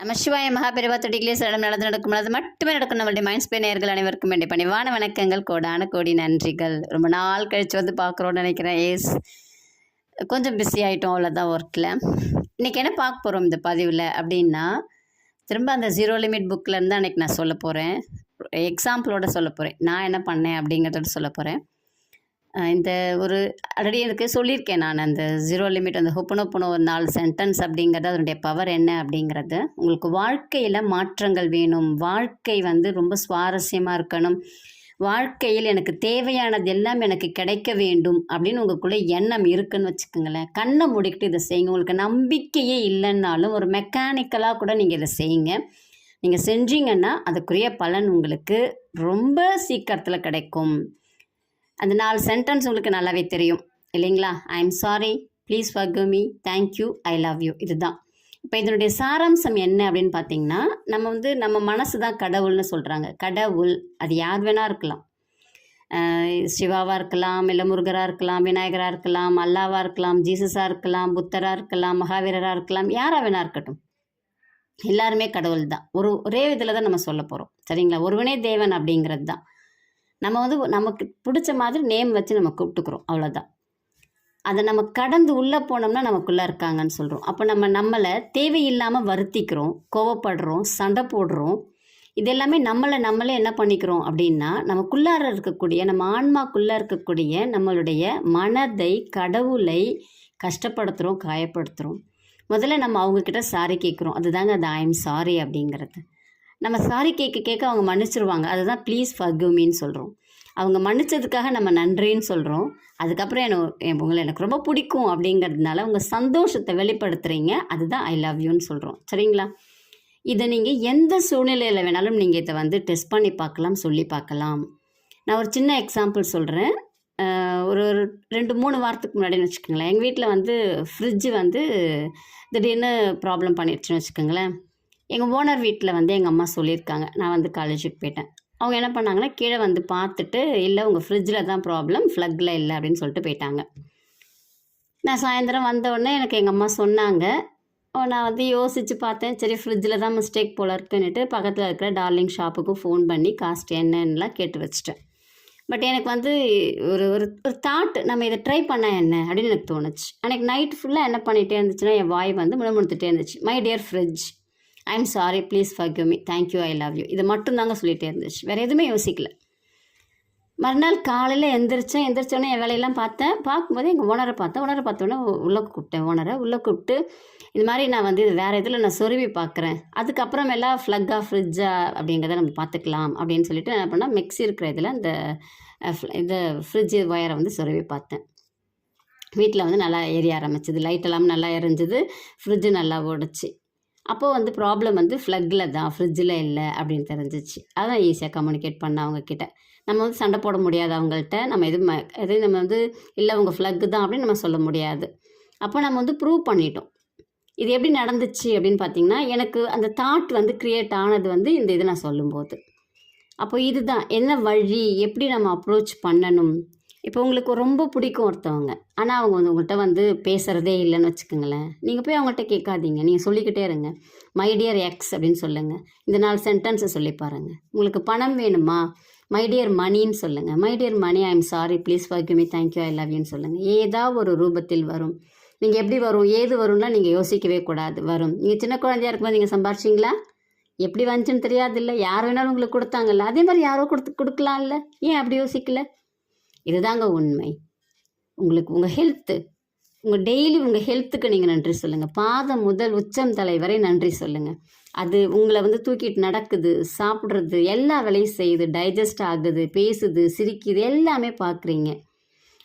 நம்ம சிவாய மகாபெரிவா தொட்டிகளே சடம் நடந்து நடக்கும் அது மட்டுமே நடக்கும் நம்மளுடைய மைண்ட் ஸ்பே நேர்கள் அனைவருக்கும் வேண்டிய பணிவான வணக்கங்கள். கோடான கோடி நன்றிகள். ரொம்ப நாள் கழித்து வந்து பார்க்குறோன்னு நினைக்கிறேன். ஏஸ் கொஞ்சம் பிஸி ஆகிட்டோம் அவ்வளோதான் ஒர்க்கில் இன்றைக்கி என்ன பார்க்க போகிறோம் இந்த பதிவில் அப்படின்னா திரும்ப அந்த ஜீரோ லிமிட் புக்கில் இருந்து அன்றைக்கி நான் சொல்ல போகிறேன் எக்ஸாம்பிளோட சொல்ல போகிறேன் நான் என்ன பண்ணேன் அப்படிங்கிறத சொல்ல போகிறேன் இந்த ஒரு ஆல்ரெடி எனக்கு சொல்லியிருக்கேன் நான் அந்த ஜீரோ லிமிட் அந்த ஹொப்பனோப்பனோ ஒரு நாலு சென்டென்ஸ் அப்படிங்கிறது அதனுடைய பவர் என்ன அப்படிங்கிறது. உங்களுக்கு வாழ்க்கையில் மாற்றங்கள் வேணும். வாழ்க்கை வந்து ரொம்ப சுவாரஸ்யமாக இருக்கணும். வாழ்க்கையில் எனக்கு தேவையானது எல்லாம் எனக்கு கிடைக்க வேண்டும் அப்படின்னு உங்களுக்குள்ளே எண்ணம் இருக்குன்னு வச்சுக்கோங்களேன். கண்ணை மூடிக்கிட்டு இதை செய்யுங்க. உங்களுக்கு நம்பிக்கையே இல்லைன்னாலும் ஒரு மெக்கானிக்கலாக கூட நீங்கள் இதை செய்யுங்க. நீங்கள் செஞ்சீங்கன்னா அதுக்குரிய பலன் உங்களுக்கு ரொம்ப சீக்கிரத்தில் கிடைக்கும். அந்த நாலு சென்டென்ஸ் உங்களுக்கு நல்லாவே தெரியும். இல்லைங்களா? I am sorry please forgive me thank you I love you இதுதான். இப்போ இதனுடைய சாராம்சம் என்ன அப்படின்னு பார்த்தீங்கன்னா நம்ம வந்து நம்ம மனசு தான் கடவுள்னு சொல்கிறாங்க கடவுள் அது யார் வேணா இருக்கலாம். சிவாவாக இருக்கலாம் இல்லை முருகராக இருக்கலாம் விநாயகராக இருக்கலாம் அல்லாவாக இருக்கலாம் ஜீசஸாக இருக்கலாம் புத்தராக இருக்கலாம் மகாவீரராக இருக்கலாம் யாராக வேணா இருக்கட்டும். எல்லாருமே கடவுள் தான் ஒரு ஒரே இதில் தான் நம்ம சொல்ல போகிறோம் சரிங்களா? ஒருவனே தேவன் அப்படிங்கிறது தான் நம்ம வந்து நமக்கு பிடிச்ச மாதிரி நேம் வச்சு நம்ம கூப்பிட்டுக்கிறோம் அவ்வளோதான் அதை நம்ம கடந்து உள்ளே போனோம்னா நமக்குள்ளே இருக்காங்கன்னு சொல்கிறோம் அப்போ நம்ம நம்மளை தேவையில்லாமல் வருத்திக்கிறோம் கோவப்படுறோம் சண்டை போடுறோம். இது எல்லாமே நம்மளை நம்மளே என்ன பண்ணிக்கிறோம் அப்படின்னா நமக்குள்ளார இருக்கக்கூடிய நம்ம ஆன்மாக்குள்ளே இருக்கக்கூடிய நம்மளுடைய மனதை கடவுளை கஷ்டப்படுத்துகிறோம் காயப்படுத்துகிறோம் முதல்ல நம்ம அவங்கக்கிட்ட சாரி கேட்குறோம் அதுதாங்க அது ஐ எம் சாரி அப்படிங்கிறது. நம்ம சாரி கேட்க கேட்க அவங்க மன்னிச்சிருவாங்க. அதுதான் ப்ளீஸ் forgive மீன்னு சொல்கிறோம் அவங்க மன்னிச்சதுக்காக நம்ம நன்றின்னு சொல்கிறோம் அதுக்கப்புறம் எனக்கு உங்களை எனக்கு ரொம்ப பிடிக்கும் அப்படிங்கிறதுனால உங்கள் சந்தோஷத்தை வெளிப்படுத்துகிறீங்க அதுதான் ஐ லவ் யூன்னு சொல்கிறோம் சரிங்களா? இதை நீங்கள் எந்த சூழ்நிலையில் வேணாலும் நீங்கள் இதை வந்து டெஸ்ட் பண்ணி பார்க்கலாம் சொல்லி பார்க்கலாம். நான் ஒரு சின்ன எக்ஸாம்பிள் சொல்கிறேன் ஒரு ஒரு ரெண்டு மூணு வாரத்துக்கு முன்னாடின்னு வச்சுக்கோங்களேன். எங்கள் வீட்டில் வந்து ஃப்ரிட்ஜு வந்து திடீர்னு ப்ராப்ளம் பண்ணிடுச்சுன்னு வச்சுக்கோங்களேன். எங்கள் ஓனர் வீட்டில் வந்து எங்கள் அம்மா சொல்லியிருக்காங்க. நான் வந்து காலேஜுக்கு போயிட்டேன். அவங்க என்ன பண்ணாங்கன்னா கீழே வந்து பார்த்துட்டு இல்லை உங்கள் ஃப்ரிட்ஜில் தான் ப்ராப்ளம் ஃப்ளக்கில் இல்லை அப்படின்னு சொல்லிட்டு போயிட்டாங்க. நான் சாயந்தரம் வந்த உடனே எனக்கு எங்கள் அம்மா சொன்னாங்க. ஓ, நான் வந்து யோசித்து பார்த்தேன். சரி ஃப்ரிட்ஜில் தான் மிஸ்டேக் போல இருக்குன்னுட்டு பக்கத்தில் இருக்கிற டார்லிங் ஷாப்புக்கு ஃபோன் பண்ணி காஸ்ட் என்னன்னுலாம் கேட்டு வச்சிட்டேன். பட் எனக்கு வந்து ஒரு ஒரு ஒரு தாட் நம்ம இதை ட்ரை பண்ணால் என்ன? அப்படின்னு எனக்கு தோணுச்சு. அன்றைக்கி நைட் ஃபுல்லாக என்ன பண்ணிகிட்டே இருந்துச்சுன்னா என் வாய் வந்து முணுமுணுத்துட்டே இருந்துச்சு. My dear fridge I am sorry please forgive me thank you I love you இது மட்டும்தாங்க சொல்லிகிட்டே இருந்துச்சு. வேறு எதுவுமே யோசிக்கல. மறுநாள் காலையில் எந்திரிச்சேன். எந்திரிச்சோடனே என் வேலையெல்லாம் பார்த்தேன். பார்க்கும்போது எங்கள் ஓனரை பார்த்தேன். ஓனரை பார்த்தோன்னே உள்ளே கூப்பிட்டேன் ஓனரை. உள்ளே கூப்பிட்டு இது மாதிரி நான் வந்து இது வேறு இதில் நான் சொருவி பார்க்குறேன். அதுக்கப்புறமேலாம் ஃப்ளக்கா ஃப்ரிட்ஜா அப்படிங்கிறத நம்ம பார்த்துக்கலாம். அப்படின்னு சொல்லிட்டு என்ன பண்ணால் மிக்ஸி இருக்கிற இதில் இந்த இந்த ஃப்ரிட்ஜ் ஒயரை வந்து சொருவி பார்த்தேன். வீட்டில் வந்து நல்லா எரிய ஆரம்பிச்சிது. லைட் எல்லாம் நல்லா எரிஞ்சுது. ஃப்ரிட்ஜு நல்லா ஓடிச்சு. அப்போது வந்து ப்ராப்ளம் வந்து ஃப்ளக்கில் தான் ஃப்ரிட்ஜில் இல்லை அப்படின்னு தெரிஞ்சிச்சு. அதான் ஈஸியாக கம்யூனிகேட் பண்ண அவங்கக்கிட்ட நம்ம வந்து சண்டை போட முடியாது அவங்கள்ட்ட. நம்ம எதுவும் ம- நம்ம வந்து இல்லை அவங்க ஃப்ளக்கு தான் அப்படின்னு நம்ம சொல்ல முடியாது. அப்போ நம்ம வந்து ப்ரூவ் பண்ணிட்டோம். இது எப்படி நடந்துச்சு அப்படின்னு பார்த்தீங்கன்னா எனக்கு அந்த தாட் வந்து க்ரியேட் ஆனது வந்து இந்த இது நான் சொல்லும்போது. அப்போ இதுதான். என்ன வழி? எப்படி நம்ம அப்ரோச் பண்ணணும்? இப்போ உங்களுக்கு ரொம்ப பிடிக்கும் ஒருத்தவங்க. ஆனால் அவங்க வந்து உங்கள்கிட்ட வந்து பேசுகிறதே இல்லைன்னு வச்சுக்கோங்களேன். நீங்கள் போய் அவங்கள்ட்ட கேட்காதீங்க. நீங்கள் சொல்லிக்கிட்டே இருங்க. மை டியர் எக்ஸ் அப்படின்னு சொல்லுங்கள் இந்த நாலு சென்டென்ஸை சொல்லி பாருங்கள் உங்களுக்கு பணம் வேணுமா? மை டியர் மணின்னு சொல்லுங்கள் my dear money I am sorry please forgive me thank you I love யூன்னு சொல்லுங்கள் ஏதாவது ஒரு ரூபத்தில் வரும். நீங்கள் எப்படி வரும்? ஏது வரும்லாம் நீங்கள் யோசிக்கவே கூடாது. வரும். நீங்கள் சின்ன குழந்தையாக இருக்கும்போது நீங்கள் சம்பாரிச்சிங்களா? எப்படி வந்துச்சுன்னு தெரியாதுல்ல. யார் வேணாலும் உங்களுக்கு கொடுத்தாங்கல்ல. அதே மாதிரி யாரோ கொடுத்து கொடுக்கலாம்ல. ஏன் அப்படி யோசிக்கல? இதுதாங்க உண்மை. உங்களுக்கு உங்கள் ஹெல்த்து உங்கள் டெய்லி உங்கள் ஹெல்த்துக்கு நீங்கள் நன்றி சொல்லுங்கள் பாதம் முதல் உச்சம் தலை வரை நன்றி சொல்லுங்கள் அது உங்களை வந்து தூக்கிட்டு நடக்குது சாப்பிட்றது எல்லா வேலையும் செய்யுது டைஜஸ்ட் ஆகுது பேசுது சிரிக்குது எல்லாமே பார்க்குறீங்க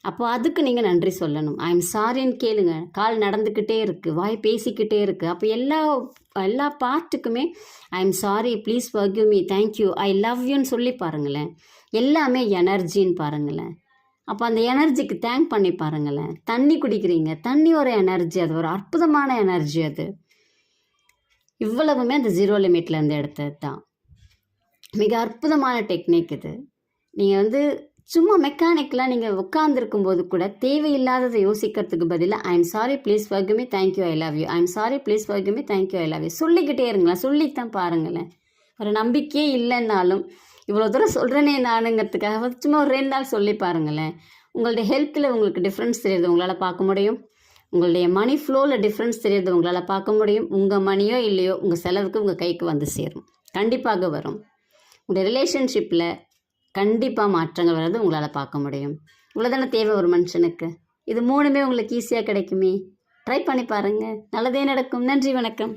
அப்போ அதுக்கு நீங்கள் நன்றி சொல்லணும். ஐ எம் சாரின்னு கேளுங்க. கால் நடந்துக்கிட்டே இருக்குது வாய் பேசிக்கிட்டே இருக்குது அப்போ எல்லா எல்லா பார்ட்டுக்குமே I am sorry please forgive me thank you I love யூன்னு சொல்லி பாருங்களேன். எல்லாமே எனர்ஜின்னு பாருங்களேன். அப்போ அந்த எனர்ஜிக்கு தேங்க் பண்ணி பாருங்களேன். தண்ணி குடிக்கிறீங்க. தண்ணி ஒரு எனர்ஜி. அது ஒரு அற்புதமான எனர்ஜி அது. இவ்வளவுமே அந்த ஜீரோ லிமிட்லேருந்து எடுத்தது தான். மிக அற்புதமான டெக்னிக் இது. நீங்கள் வந்து சும்மா மெக்கானிக்கெலாம் நீங்கள் உட்காந்துருக்கும் போது கூட தேவையில்லாததை யோசிக்கிறதுக்கு பதிலாக I am sorry please forgive me thank you I love you I am sorry please forgive me thank you I love you சொல்லிக்கிட்டே இருங்களேன். சொல்லித்தான் பாருங்களேன். ஒரு நம்பிக்கையே இல்லைன்னாலும் இவ்வளோ தூரம் சொல்கிறேனே நானுங்கிறதுக்காக சும்மா ஒரு ரெண்டு நாள் சொல்லி பாருங்களேன். உங்களுடைய ஹெல்த்தில் உங்களுக்கு டிஃப்ரென்ஸ் தெரியுது உங்களால் பார்க்க முடியும். உங்களுடைய மணி ஃப்ளோவில் டிஃப்ரென்ஸ் தெரியுது உங்களால் பார்க்க முடியும். உங்கள் மணியோ இல்லையோ உங்கள் செலவுக்கு உங்கள் கைக்கு வந்து சேரும். கண்டிப்பாக வரும். உங்களுடைய ரிலேஷன்ஷிப்பில் கண்டிப்பாக மாற்றங்கள் வர்றது உங்களால் பார்க்க முடியும். இவ்வளோதானே தேவை ஒரு மனுஷனுக்கு? இது மூணுமே உங்களுக்கு ஈஸியாக கிடைக்குமே. ட்ரை பண்ணி பாருங்கள் நல்லதே நடக்கும். நன்றி வணக்கம்.